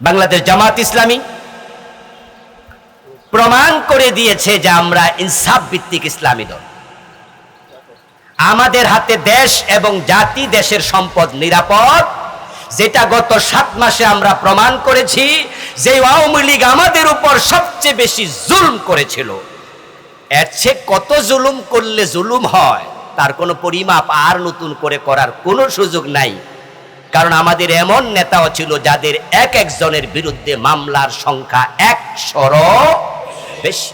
বাংলাদেশ জামাত ইসলামী প্রমাণ করে দিয়েছে যে আমরা ইনসাফ ভিত্তিক ইসলামী দল। আমাদের হাতে দেশ এবং জাতি দেশের সম্পদ নিরাপদ, যেটা গত সাত মাসে আমরা প্রমাণ করেছি যে আওয়ামী লীগ আমাদের উপর সবচেয়ে বেশি জুলুম করেছিল। এর চেয়ে কত জুলুম করলে জুলুম হয়, তার কোনো পরিমাপ আর নতুন করে করার কোনো সুযোগ নাই। কারণ আমাদের এমন নেতাও ছিল যাদের এক একজনের বিরুদ্ধে মামলার সংখ্যা একশোরও বেশি।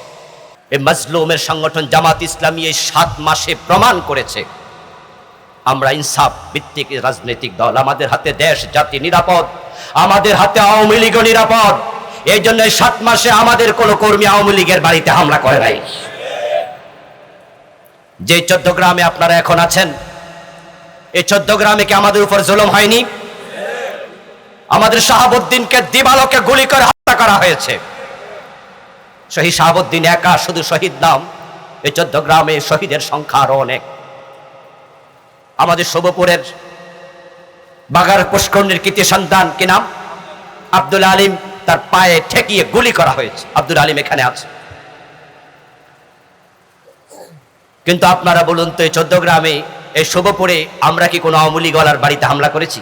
এই মজলুমের সংগঠন জামাত ইসলামী এই সাত মাসে প্রমাণ করেছে, আমরা ইনসাফ ভিত্তিক রাজনৈতিক দল, আমাদের হাতে দেশ, জাতি নিরাপদ, আমাদের হাতে আওয়ামী লীগও নিরাপদ, এই জন্য সাত মাসে আমাদের কোনো কর্মী আওয়ামী লীগের বাড়িতে হামলা করে নাই। যে চোদ্দ গ্রামে আপনারা এখন আছেন এই চোদ্দ গ্রামে কি আমাদের উপর জুলুম হয়নি? আমাদের শাহাবুদ্দিনকে দিবালোকে গুলি করে হত্যা করা হয়েছে। শহীদ শাহাবুদ্দিন একা, শুধু শহীদ নাম। এই চোদ্দ গ্রামে শহীদের সংখ্যা আরও অনেক। আমাদের শুভপুরের বাগার পুষ্করণের কৃতি সন্তান কি নাম? আব্দুল আলিম, তার পায়ে ঠেকিয়ে গুলি করা হয়েছে। আব্দুল আলিম এখানে আছে। কিন্তু আপনারা বলুন তো, এই চোদ্দ গ্রামে এই শুভপুরে আমরা কি কোনো আওয়ামী লীগওয়ালার বাড়িতে হামলা করেছি?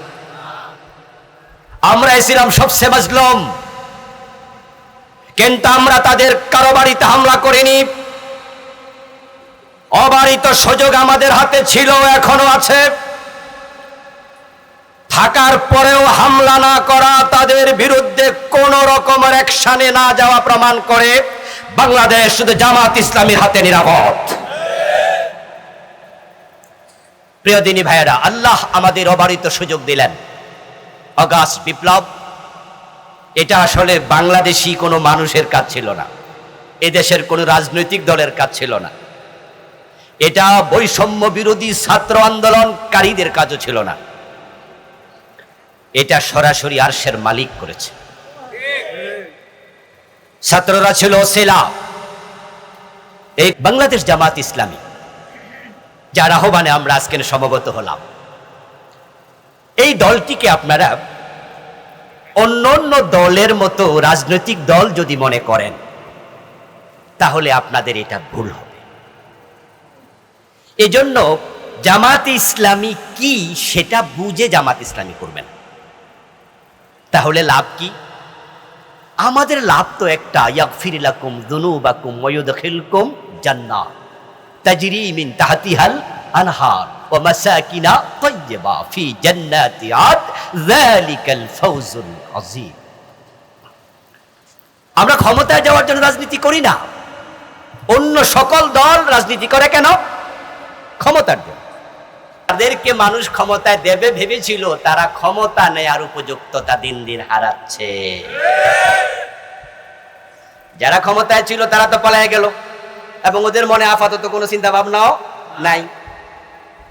আমরা এসেছিলাম সবচেয়ে মাজলুম কিন্তু আমরা তাদের কারও বাড়িতে হামলা করিনি। অবারিত সুযোগ আমাদের হাতে ছিল, এখনও আছে। থাকার পরেও হামলা না করা তাদের বিরুদ্ধে কোন রকমের অ্যাকশনে না যাওয়া প্রমাণ করে বাংলাদেশ শুধু জামাত ইসলামীর হাতে নিরাপদ। প্রিয় দিনী ভাইয়েরা, আল্লাহ আমাদের অবারিত সুযোগ দিলেন। অগাস্ট বিপ্লব, এটা আসলে বাংলাদেশি কোনো মানুষের কাজ ছিল না। এদেশের কোনো রাজনৈতিক দলের কাজ ছিল না। এটা বৈষম্য বিরোধী ছাত্র আন্দোলনকারীদের কাজও ছিল না। এটা সরাসরি আরশের মালিক করেছে। ছাত্ররা ছিল সেলা এই বাংলাদেশ জামাত ইসলামী যার আহ্বানে আমরা আজকে সমবেত হলাম। এই দলটিকে আপনারা অন্য অন্য দলের মতো রাজনৈতিক দল যদি মনে করেন, তাহলে আপনাদের এটা ভুল হবে। এজন্য জামাত ইসলামী কি সেটা বুঝে জামাত ইসলামী করবেন। তাহলে লাভ কি? আমাদের লাভ তো একটা ইয়াগফিরিলাকুম দুনুবাকুম ওয়ায়ুদখিলকুম জান্নাত। তাহতিহাল আনহার আমরা ক্ষমতায় যাওয়ার জন্য রাজনীতি করি না। অন্য সকল দল রাজনীতি করে কেন? ক্ষমতার জন্য। তাদেরকে মানুষ ক্ষমতায় দেবে ভেবেছিল, তারা ক্ষমতা নেয়ার উপযুক্ততা দিন দিন হারাচ্ছে। যারা ক্ষমতায় ছিল, তারা তো পলায় গেল। এবং ওদের মনে আপাতত কোনো চিন্তা ভাবনাও নাই।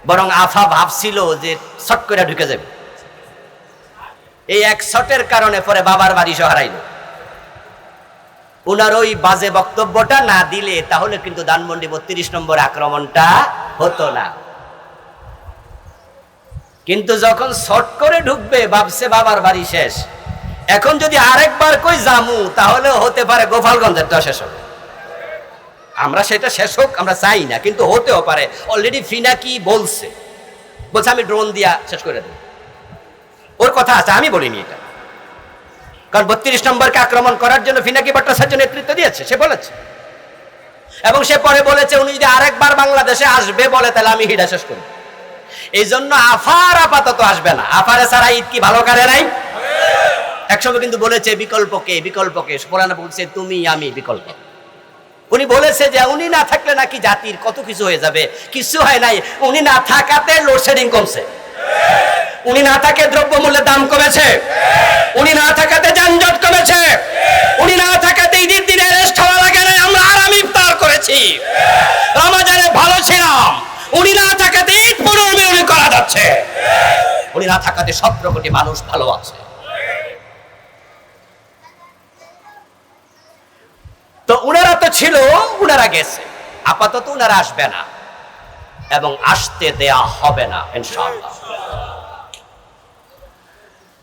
বরং আফা ভাবছিল যে শট করে ঢুকে যাবে। এই এক শটের কারণে পরে বাবার বাড়ি সহারাইল ওনার ওই বাজে বক্তব্যটা না দিলে তাহলে কিন্তু ধানমন্ডি বত্রিশ নম্বর আক্রমণটা হতো না। কিন্তু যখন শর্ট করে ঢুকবে, ভাবছে বাবার বাড়ি শেষ। এখন যদি আরেকবার কই জামু তাহলে হতে পারে গোপালগঞ্জেরটা শেষ হবে। আমরা সেটা শেষ হোক, আমরা চাই না, কিন্তু হতেও পারে। অলরেডি ফিনাকি বলছে? বলছে, আমি ড্রোন দিয়া শেষ করে দেব। ওর কথা আছে, আমি বলিনি এটা। কারণ বত্রিশ নম্বরকে আক্রমণ করার জন্য ফিনাকি ভট্টাচার্য নেতৃত্ব দিয়েছে? সে বলেছে। এবং সে পরে বলেছে, উনি যদি আরেকবার বাংলাদেশে আসবে, বলে তাহলে আমি হিডা শেষ করব। এই জন্য আফার আপাতত আসবে না। আফারে ছাড়া ঈদ কি ভালো কারে নাই? একসময় কিন্তু বলেছে বিকল্পকে বিকল্পকে বলছে, তুমি, আমি বিকল্প। উনি বলেছে যে উনি না থাকলে নাকি জাতির কত কিছু হয়ে যাবে? কিছু হয় নাই। উনি না থাকাতে লোডশেডিং কমছে। উনি না থাকে দ্রব্যমূল্যের দাম কমেছে। উনি না থাকাতে যানজট কমেছে। উনি না থাকাতে ঈদের দিনে রেস্ট হওয়া লাগে না আমরা আরাম ইফতার করেছি। রমাজানে ভালো ছিলাম। উনি না থাকাতে ঈদ পুনর্মিলনী করা যাচ্ছে। উনি না থাকাতে সতেরো কোটি মানুষ ভালো আছে তো উনারা তো ছিল উনারা গেছে। আপাতত উনারা আসবে না এবং আসতে দেয়া হবে না, ইনশাআল্লাহ।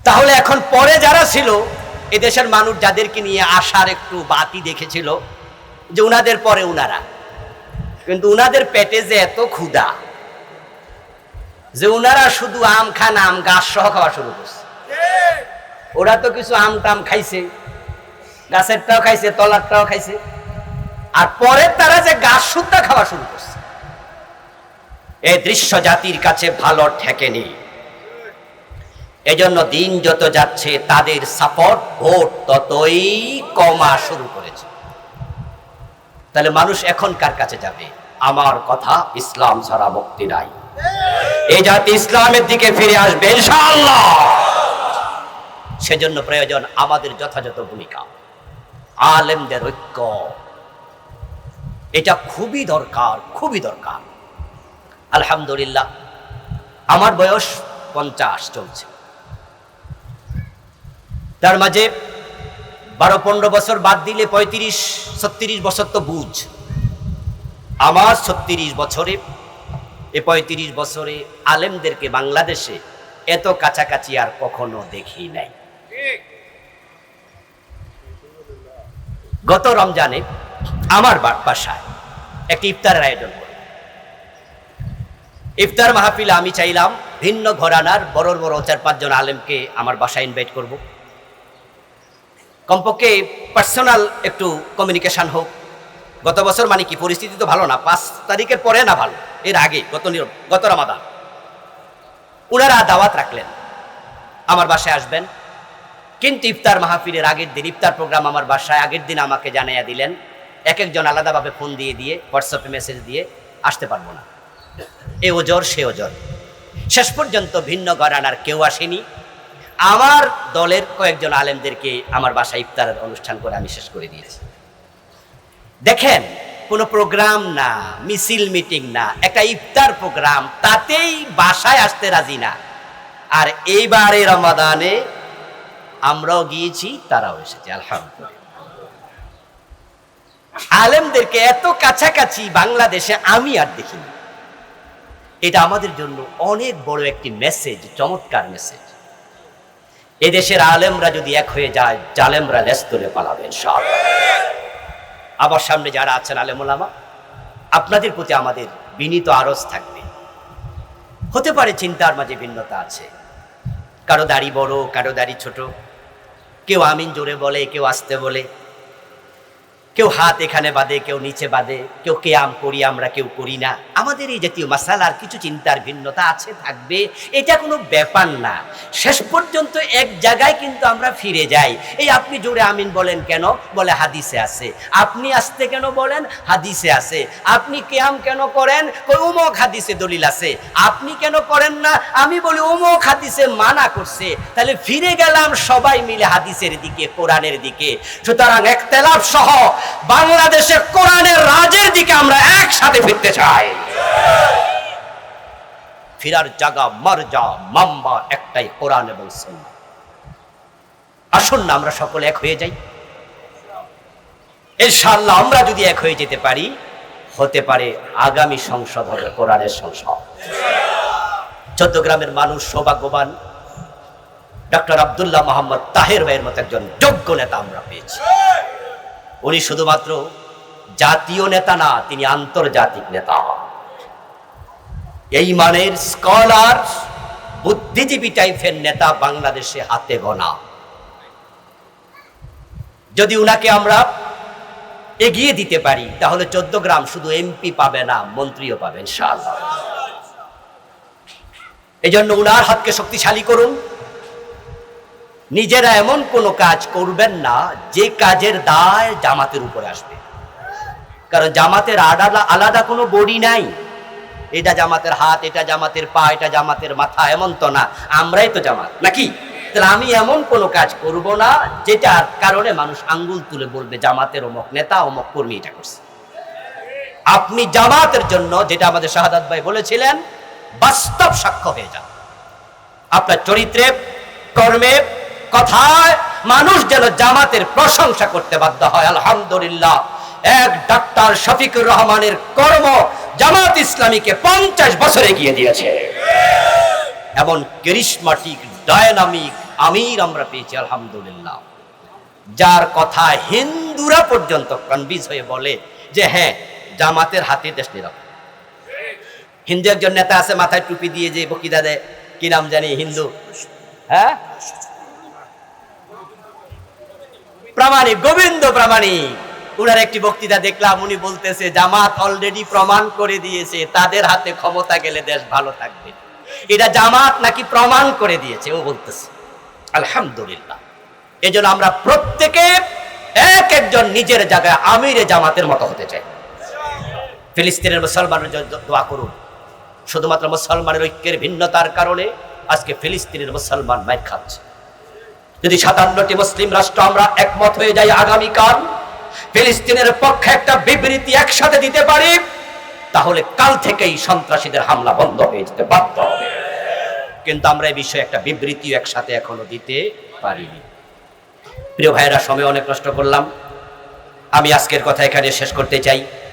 তাহলে এখন পরে যারা ছিল, এদেশের মানুষ যাদেরকে নিয়ে আসার একটু বাতি দেখেছিল, যে উনাদের পরে উনারা। কিন্তু উনাদের পেটে যে এত ক্ষুধা, যে উনারা শুধু আম খান, আম গাছ সহ খাওয়া শুরু করছে। ওরা তো কিছু আম টাম খাইছে গাছের গাছেরটাও খাইছে, তলারটাও খাইছে। আর পরে তারা যে গাছ সুদ্ধা খাওয়া শুরু করছে। এই দৃশ্য জাতির কাছে ভালো ঠেকেনি। এজন্য দিন যত যাচ্ছে, তাদের সাপোর্ট ভোট ততই কমা শুরু করেছে। তাহলে মানুষ এখন কার কাছে যাবে? আমার কথা ইসলাম ছাড়া মুক্তি নাই। এই জাতি ইসলামের দিকে ফিরে আসবে ইনশাআল্লাহ। সেজন্য প্রয়োজন আমাদের যথাযথ ভূমিকা। আলেমদের ঐক্য। এটা খুবই দরকার খুবই দরকার। আলহামদুলিল্লাহ আমার বয়স পঞ্চাশ চলছে। তার মাঝে বারো পনেরো বছর বাদ দিলে পঁয়ত্রিশ ছত্রিশ বছর তো বুঝ। আমার ছত্রিশ বছরে এ পঁয়ত্রিশ বছরে আলেমদেরকে বাংলাদেশে এত কাছাকাছি আর কখনো দেখি নাই। গত রমজানে আমার বাসায়। একটি ইফতারের আয়োজন করি ইফতার মাহফিলে আমি চাইলাম ভিন্ন ঘরানার বড় বড় চার পাঁচজন আলেমকে আমার বাসায় ইনভাইট করব। কমপক্ষে পার্সোনাল একটু কমিউনিকেশন হোক। গত বছর মানে কি, পরিস্থিতি তো ভালো না, পাঁচ তারিখের পরে না ভালো, এর আগে, গত গত রামাদান। ওনারা দাওয়াত রাখলেন, আমার বাসায় আসবেন। কিন্তু ইফতার মাহফিলের আগের দিন, ইফতার প্রোগ্রাম আমার বাসায়, আগের দিন আমাকে জানাইয়া দিলেন এক একজন আলাদাভাবে ফোন দিয়ে দিয়ে হোয়াটসঅ্যাপে মেসেজ দিয়ে আসতে পারব না। এ ওজর, সে ওজর। শেষ পর্যন্ত ভিন্ন ঘরানার কেউ আসেনি। আমার দলের কয়েকজন আলেমদেরকে আমার বাসায় ইফতারের অনুষ্ঠান করে আমি শেষ করে দিয়েছি। দেখেন, কোনো প্রোগ্রাম না, মিছিল মিটিং না, একটা ইফতার প্রোগ্রাম তাতেই বাসায় আসতে রাজি না। আর এইবারে রমাদানে আমরাও গিয়েছি, তারাও এসেছে, আলহামদুলিল্লাহ। আলেমদেরকে এত কাছাকাছি বাংলাদেশে আমি আর দেখিনি। এটা আমাদের জন্য অনেক বড় একটি মেসেজ চমৎকার মেসেজ এদেশের আলেমরা যদি এক হয়ে যায়, জালেমরা লেস্তরে পালাবেন সব আবার সামনে যারা আছেন আলেমুলামা, আপনাদের প্রতি আমাদের বিনীত আরজ থাকবে। হতে পারে চিন্তার মাঝে ভিন্নতা আছে। কারও দাড়ি বড়, কারও দাড়ি ছোট। কেউ আমিন জোরে বলে, কেউ আসতে বলে। কেউ হাত এখানে বাঁধে, কেউ নিচে বাঁধে, কেউ কেয়াম করি, আমরা কেউ করি না। আমাদের এই জাতীয় মাসালার কিছু চিন্তার ভিন্নতা আছে, থাকবে। এটা কোনো ব্যাপার না। শেষ পর্যন্ত এক জায়গায় কিন্তু আমরা ফিরে যাই। এই আপনি জোরে আমিন বলেন কেন? বলে হাদিসে আছে। আপনি আসতে কেন বলেন? হাদিসে আছে। আপনি কেয়াম কেন করেন? উমক হাদিসে দলিল আছে। আপনি কেন করেন না? আমি বলি, উমক হাদিসে মানা করছে। তাহলে ফিরে গেলাম সবাই মিলে হাদিসের দিকে, কোরআনের দিকে। সুতরাং একতেলাপ সহ বাংলাদেশের কোরআনের রাজের দিকে আমরা একসাথে ফিরতে চাই। ফিরার জায়গা মরজা মাম্বা একটাই কোরআন এবং সুন্নাহ। আসুন না আমরা সকলে এক হয়ে যাই। ইনশাআল্লাহ আমরা যদি এক হয়ে যেতে পারি, হতে পারে আগামী সংসদ হবে কোরআনের সংসদ। চট্টগ্রামের মানুষ সৌভাগ্যবান। ডক্টর আব্দুল্লাহ মোহাম্মদ তাহের ভাইয়ের মতো একজন যোগ্য নেতা আমরা পেয়েছি। উনি শুধুমাত্র জাতীয় নেতা না, তিনি আন্তর্জাতিক নেতা। এই মানের স্কলার, বুদ্ধিজীবী টাইপের নেতা বাংলাদেশে হাতে গোনা। যদি উনাকে আমরা এগিয়ে দিতে পারি, তাহলে চোদ্দ গ্রাম শুধু এমপি পাবে না, মন্ত্রীও পাবেন সাল এই জন্য উনার হাতকে শক্তিশালী করুন। নিজেরা এমন কোনো কাজ করবেন না, যে কাজের দায় জামাতের উপরে আসবে। কারণ জামাতের আলাদা আলাদা কোনো বডি নাই। এটা জামাতের হাত, এটা জামাতের পা, এটা জামাতের মাথা, এমন তো না। আমরাই তো জামাত, নাকি? তাহলে আমি এমন কোনো কাজ করব না, যেটার কারণে মানুষ আঙ্গুল তুলে বলবে, জামাতের অমক নেতা, অমক কর্মী এটা করছে। আপনি জামাতের জন্য, যেটা আমাদের শাহাদাত ভাই বলেছিলেন, বাস্তব সাক্ষ্য হয়ে যান। আপনার চরিত্রে, কর্মে কথায় মানুষ যেন জামাতের প্রশংসা করতে বাধ্য হয়, আলহামদুলিল্লাহ। এক ডাক্তার শফিকুর রহমানের কর্ম জামাত ইসলামীকে পঞ্চাশ বছর এগিয়ে দিয়েছে। এমন ক্যারিসমাটিক ডায়নামিক আমির আমরা পেয়েছি, আলহামদুলিল্লাহ। যার কথা হিন্দুরা পর্যন্ত কনভিন্স হয়ে বলে যে হ্যাঁ জামাতের হাতে দেশ নিরাপদ। হিন্দু একজন নেতা আছে, মাথায় টুপি দিয়ে যে বকিদা দেয়। কি নাম জানি, হিন্দু? হ্যাঁ? প্রামাণিক, গোবিন্দ প্রামাণিক। উনার একটি বক্তৃতা দেখলাম, উনি বলতেছে, জামাত অলরেডি প্রমাণ করে দিয়েছে, তাদের হাতে ক্ষমতা গেলে দেশ ভালো থাকবে। এটা জামাত নাকি প্রমাণ করে দিয়েছে? ও বলতেছে, আলহামদুলিল্লাহ। এজন্য আমরা প্রত্যেকে এক একজন নিজের জায়গায় আমিরে জামাতের মতো হতে চাই। ফিলিস্তিনের মুসলমানের দোয়া করুন। শুধুমাত্র মুসলমানের ঐক্যের ভিন্নতার কারণে আজকে ফিলিস্তিনের মুসলমান মাইর খাচ্ছে। যদি সাতান্নটি মুসলিম রাষ্ট্র আমরা একমত হয়ে যাই আগামীকাল, ফিলিস্তিনের পক্ষে একটা বিবৃতি একসাথে দিতে পারি, তাহলে কাল থেকেই সন্ত্রাসীদের হামলা বন্ধ হয়ে যেতে বাধ্য হবে। কিন্তু আমরা এই বিষয়ে একটা বিবৃতি একসাথে এখনও দিতে পারিনি। প্রিয় ভাইয়েরা, সময় অনেক নষ্ট করলাম। আমি আজকের কথা এখানে শেষ করতে চাই।